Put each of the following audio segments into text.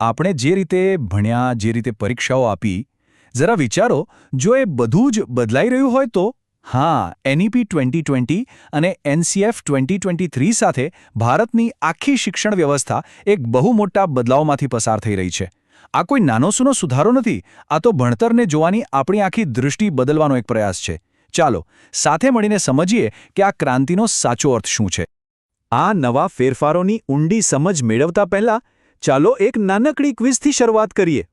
આપણે જે રીતે ભણ્યા, જે રીતે પરીક્ષાઓ આપી, જરા વિચારો, જો એ બધું જ બદલાઈ રહ્યું હોય તો? હા એનઈપી ટ્વેન્ટી ટ્વેન્ટી અને એનસીએફ ટ્વેન્ટી ટ્વેન્ટી થ્રી સાથે ભારતની આખી શિક્ષણ વ્યવસ્થા એક બહુ મોટા બદલાવમાંથી પસાર થઈ રહી છે. આ કોઈ નાનો સૂનો સુધારો નથી, આ તો ભણતરને જોવાની આપણી આખી દૃષ્ટિ બદલવાનો એક પ્રયાસ છે. ચાલો, સાથે મળીને સમજીએ કે આ ક્રાંતિનો સાચો અર્થ શું છે. આ નવા ફેરફારોની ઊંડી સમજ મેળવતા પહેલા ચાલો એક નાનકડી ક્વિઝથી શરૂઆત કરીએ.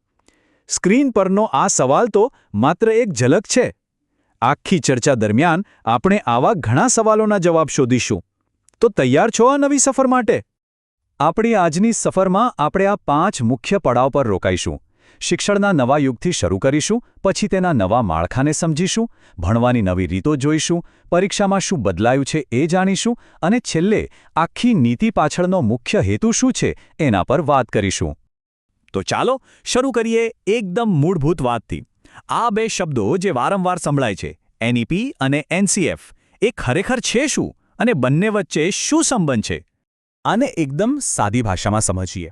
સ્ક્રીન પરનો આ સવાલ તો માત્ર એક ઝલક છે. આખી ચર્ચા દરમિયાન આપણે આવા ઘણા સવાલોના જવાબ શોધીશું. તો તૈયાર છો આ નવી સફર માટે? આપણી આજની સફરમાં આપણે આ પાંચ મુખ્ય પડાવ પર રોકાઈશું. શિક્ષણના નવા યુગથી શરૂ કરીશું, પછી તેના નવા માળખાને સમજીશું, ભણવાની નવી રીતો જોઈશું, પરીક્ષામાં શું બદલાયું છે એ જાણીશું અને છેલ્લે આખી નીતિ પાછળનો મુખ્ય હેતુ શું છે એના પર વાત કરીશું. તો ચાલો શરૂ કરીએ એકદમ મૂળભૂત વાતથી. આ બે શબ્દો જે વારંવાર સંભળાય છે એનઈપી અને એનસીએફ એ ખરેખર છે શું અને બંને વચ્ચે શું સંબંધ છે? આને એકદમ સાદી ભાષામાં સમજીએ.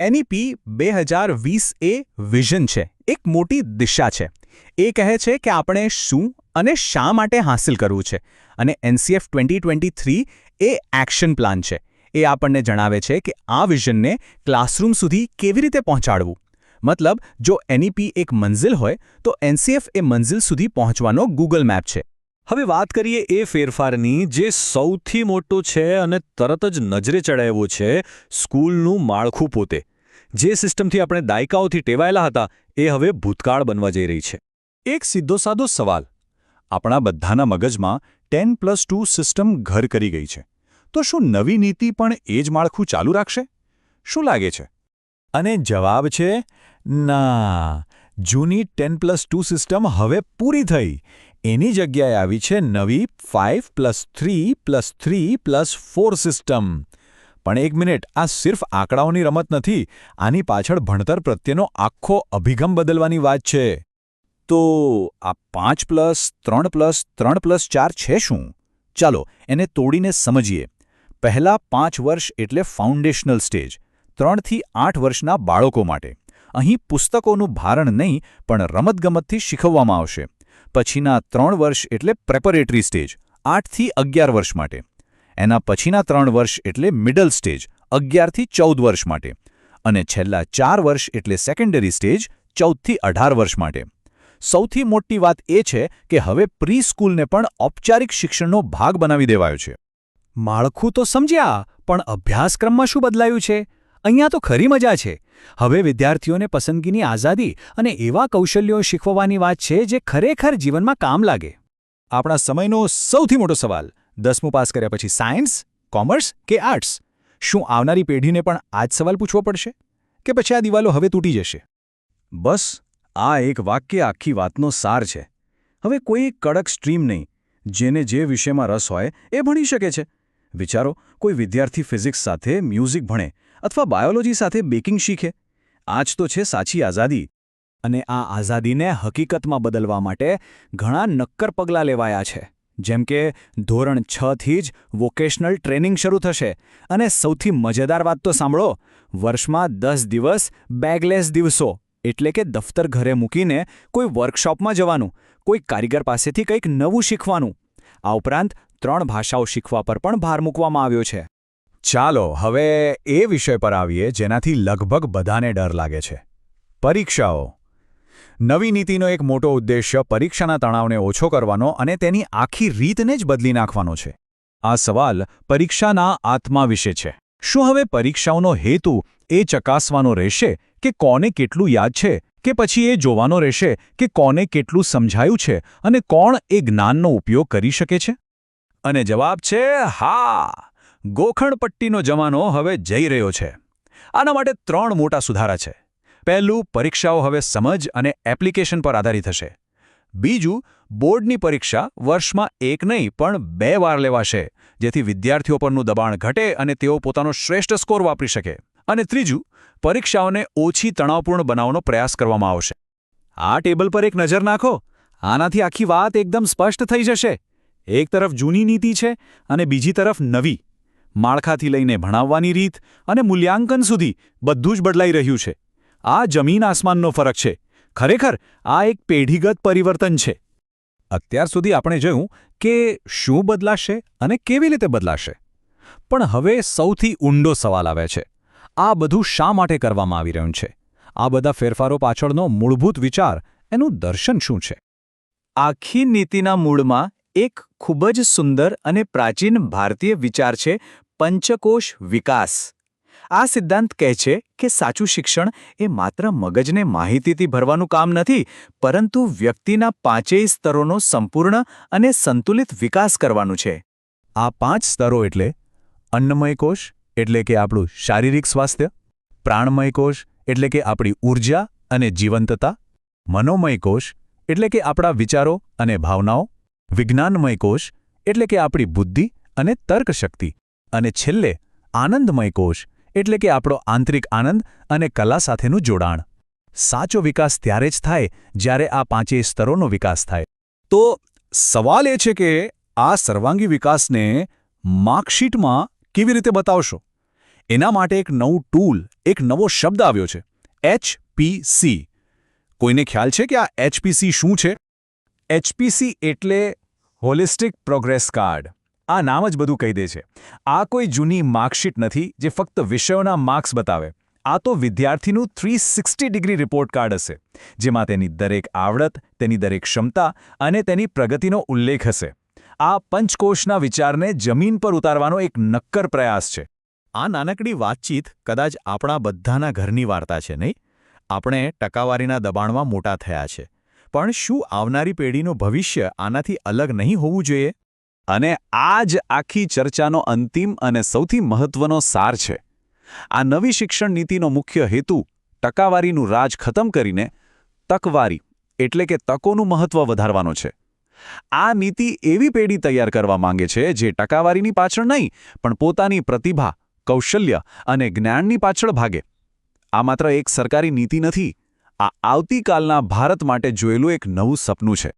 એનઈપી બે હજાર વીસ એ વિઝન છે. એક મોટી દિશા છે. એ કહે છે કે આપણે શું અને શા માટે હાંસિલ કરવું છે. અને એનસીએફ ટ્વેન્ટી ટ્વેન્ટી થ્રી એ એક્શન પ્લાન છે. એ આપણને જણાવે છે કે આ વિઝનને ક્લાસરૂમ સુધી કેવી રીતે પહોંચાડવું. મતલબ, જો એનઈપી એક મંઝિલ હોય, તો એનસીએફ એ મંઝિલ સુધી પહોંચવાનો ગૂગલ મેપ છે. હવે વાત કરીએ એ ફેરફારની જે સૌથી મોટો છે અને તરત જ નજરે ચડાવ્યો છે સ્કૂલનું માળખું પોતે. જે સિસ્ટમથી આપણે દાયકાઓથી ટેવાયેલા હતા, એ હવે ભૂતકાળ બનવા જઈ રહી છે. એક સીધો સાદો સવાલ. આપણા બધાના મગજમાં ટેન પ્લસ ટુ સિસ્ટમ ઘર કરી ગઈ છે. તો શું નવી નીતિ પણ એ જ માળખું ચાલુ રાખશે? શું લાગે છે? અને જવાબ છે, ના. જૂની ટેન પ્લસ ટુ સિસ્ટમ હવે પૂરી થઈ. એની જગ્યાએ આવી છે નવી five plus three plus three plus four system પણ એક મિનિટ, આ સિર્ફ આંકડાઓની રમત નથી, આની પાછળ ભણતર પ્રત્યેનો આખો અભિગમ બદલવાની વાત છે. તો આ પાંચ પ્લસ ત્રણ પ્લસ ત્રણ પ્લસ ચાર છે શું? ચાલો, એને તોડીને સમજીએ. પહેલા પાંચ વર્ષ એટલે ફાઉન્ડેશનલ સ્ટેજ ત્રણથી આઠ વર્ષના બાળકો માટે. અહીં પુસ્તકોનું ભારણ નહીં, પણ રમતગમતથી શીખવવામાં આવશે. પછીના ત્રણ વર્ષ એટલે પ્રેપરેટરી સ્ટેજ આઠથી અગિયાર વર્ષ માટે. એના પછીના ત્રણ વર્ષ એટલે મિડલ સ્ટેજ અગિયારથી ચૌદ વર્ષ માટે. અને છેલ્લા ચાર વર્ષ એટલે સેકન્ડરી સ્ટેજ ચૌદથી અઢાર વર્ષ માટે. સૌથી મોટી વાત એ છે કે હવે પ્રી સ્કૂલને પણ ઔપચારિક શિક્ષણનો ભાગ બનાવી દેવાયો છે. માળખું તો સમજ્યા, પણ અભ્યાસક્રમમાં શું બદલાયું છે? અહીંયા તો ખરી મજા છે. હવે વિદ્યાર્થીઓને પસંદગીની આઝાદી અને એવા કૌશલ્યો શીખવવાની વાત છે જે ખરેખર જીવનમાં કામ લાગે. આપણા સમયનો સૌથી મોટો સવાલ, દસમું પાસ કર્યા પછી સાયન્સ, કોમર્સ કે આર્ટ્સ? શું આવનારી પેઢીને પણ આ જ સવાલ પૂછવો પડશે? કે પછી આ દિવાલો હવે તૂટી જશે? બસ, આ એક વાક્ય આખી વાતનો સાર છે. હવે કોઈ કડક સ્ટ્રીમ નહીં, જેને જે વિષયમાં રસ હોય એ ભણી શકે છે. વિચારો, કોઈ વિદ્યાર્થી ફિઝિક્સ સાથે મ્યુઝિક ભણે અથવા બાયોલોજી સાથે બેકિંગ શીખે? આ જ તો છે સાચી આઝાદી. અને આ આઝાદીને હકીકતમાં બદલવા માટે ઘણા નક્કર પગલાં લેવાયા છે. જેમ કે, ધોરણ છથી જ વોકેશનલ ટ્રેનિંગ શરૂ થશે. અને સૌથી મજેદાર વાત તો સાંભળો, વર્ષમાં દસ દિવસ બેગલેસ દિવસો, એટલે કે દફતર ઘરે મૂકીને કોઈ વર્કશોપમાં જવાનું, કોઈ કારીગર પાસેથી કંઈક નવું શીખવાનું. આ ઉપરાંત ત્રણ ભાષાઓ શીખવા પર પણ ભાર મૂકવામાં આવ્યો છે. ચાલો, હવે એ વિષય પર આવીએ જેનાથી લગભગ બધાને ડર લાગે છે. પરીક્ષાઓ. નવી નીતિનો એક મોટો ઉદ્દેશ્ય પરીક્ષાના તણાવને ઓછો કરવાનો અને તેની આખી રીતને જ બદલી નાખવાનો છે. આ સવાલ પરીક્ષાના આત્મા વિશે છે. શું હવે પરીક્ષાઓનો હેતુ એ ચકાસવાનો રહેશે કે કોને કેટલું યાદ છે, કે પછી એ જોવાનો રહેશે કે કોને કેટલું સમજાયું છે અને કોણ એ જ્ઞાનનો ઉપયોગ કરી શકે છે? અને જવાબ છે હા! ગોખણપટ્ટીનો જમાનો હવે જઈ રહ્યો છે. આના માટે ત્રણ મોટા સુધારા છે. પહેલું, પરીક્ષાઓ હવે સમજ અને એપ્લિકેશન પર આધારિત હશે. બીજું, બોર્ડની પરીક્ષા વર્ષમાં એક નહીં, પણ બે વાર લેવાશે, જેથી વિદ્યાર્થીઓ પરનું દબાણ ઘટે અને તેઓ પોતાનો શ્રેષ્ઠ સ્કોર વાપરી શકે. અને ત્રીજું, પરીક્ષાઓને ઓછી તણાવપૂર્ણ બનાવવાનો પ્રયાસ કરવામાં આવશે. આ ટેબલ પર એક નજર નાખો. આનાથી આખી વાત એકદમ સ્પષ્ટ થઈ જશે. એક તરફ જૂની નીતિ છે અને બીજી તરફ નવી. માળખાથી લઈને ભણાવવાની રીત અને મૂલ્યાંકન સુધી બધું જ બદલાઈ રહ્યું છે. આ જમીન આસમાનનો ફરક છે. ખરેખર, આ એક પેઢીગત પરિવર્તન છે. અત્યાર સુધી આપણે જોયું કે શું બદલાશે અને કેવી રીતે બદલાશે. પણ હવે સૌથી ઊંડો સવાલ આવે છે. આ બધું શા માટે કરવામાં આવી રહ્યું છે? આ બધા ફેરફારો પાછળનો મૂળભૂત વિચાર એનું દર્શન શું છે? આખી નીતિના મૂળમાં એક ખૂબ જ સુંદર અને પ્રાચીન ભારતીય વિચાર છે પંચકોશ વિકાસ. આ સિદ્ધાંત કહે છે કે સાચું શિક્ષણ એ માત્ર મગજને માહિતીથી ભરવાનું કામ નથી, પરંતુ વ્યક્તિના પાંચેય સ્તરોનો સંપૂર્ણ અને સંતુલિત વિકાસ કરવાનું છે. આ પાંચ સ્તરો એટલે અન્નમય કોષ એટલે કે આપણું શારીરિક સ્વાસ્થ્ય, પ્રાણમય કોષ એટલે કે આપણી ઊર્જા અને જીવંતતા, મનોમય કોષ એટલે કે આપણા વિચારો અને ભાવનાઓ, વિજ્ઞાનમય કોષ એટલે કે આપણી બુદ્ધિ અને તર્કશક્તિ. અને છેલ્લે આનંદમય કોષ એટલે કે આપણો આંતરિક આનંદ અને કલા સાથેનું જોડાણ. સાચો વિકાસ ત્યારે જ થાય જ્યારે આ પાંચેય સ્તરોનો વિકાસ થાય. તો સવાલ એ છે કે આ સર્વાંગી વિકાસને માર્કશીટમાં કેવી રીતે બતાવશો? એના માટે એક નવું ટૂલ, એક નવો શબ્દ આવ્યો છે એચપીસી કોઈને ખ્યાલ છે કે આ એચપીસી શું છે? એચપીસી એટલે હોલિસ્ટિક પ્રોગ્રેસ કાર્ડ. આ નામ જ બધું કહી દે છે. આ કોઈ જૂની માર્કશીટ નથી જે ફક્ત વિષયોના માર્ક્સ બતાવે. આ તો વિદ્યાર્થીનું three sixty degree report card હશે, જેમાં તેની દરેક આવડત, તેની દરેક ક્ષમતા અને તેની પ્રગતિનો ઉલ્લેખ હશે. આ પંચકોષના વિચારને જમીન પર ઉતારવાનો એક નક્કર પ્રયાસ છે. આ નાનકડી વાતચીત કદાચ આપણા બધાના ઘરની વાર્તા છે, નહીં? આપણે ટકાવારીના દબાણમાં મોટા થયા છે. પણ શું આવનારી પેઢીનું ભવિષ્ય આનાથી અલગ નહીં હોવું જોઈએ? અને આ જ આખી ચર્ચાનો અંતિમ અને સૌથી મહત્વનો સાર છે. આ નવી શિક્ષણ નીતિનો મુખ્ય હેતુ ટકાવારીનું રાજ ખતમ કરીને તકવારી, એટલે કે તકોનું મહત્વ વધારવાનો છે. આ નીતિ એવી પેઢી તૈયાર કરવા માંગે છે જે ટકાવારીની પાછળ નહીં, પણ પોતાની પ્રતિભા, કૌશલ્ય અને જ્ઞાનની પાછળ ભાગે. આ માત્ર એક સરકારી નીતિ નથી, આ આવતીકાલના ભારત માટે જોયેલું એક નવું સપનું છે.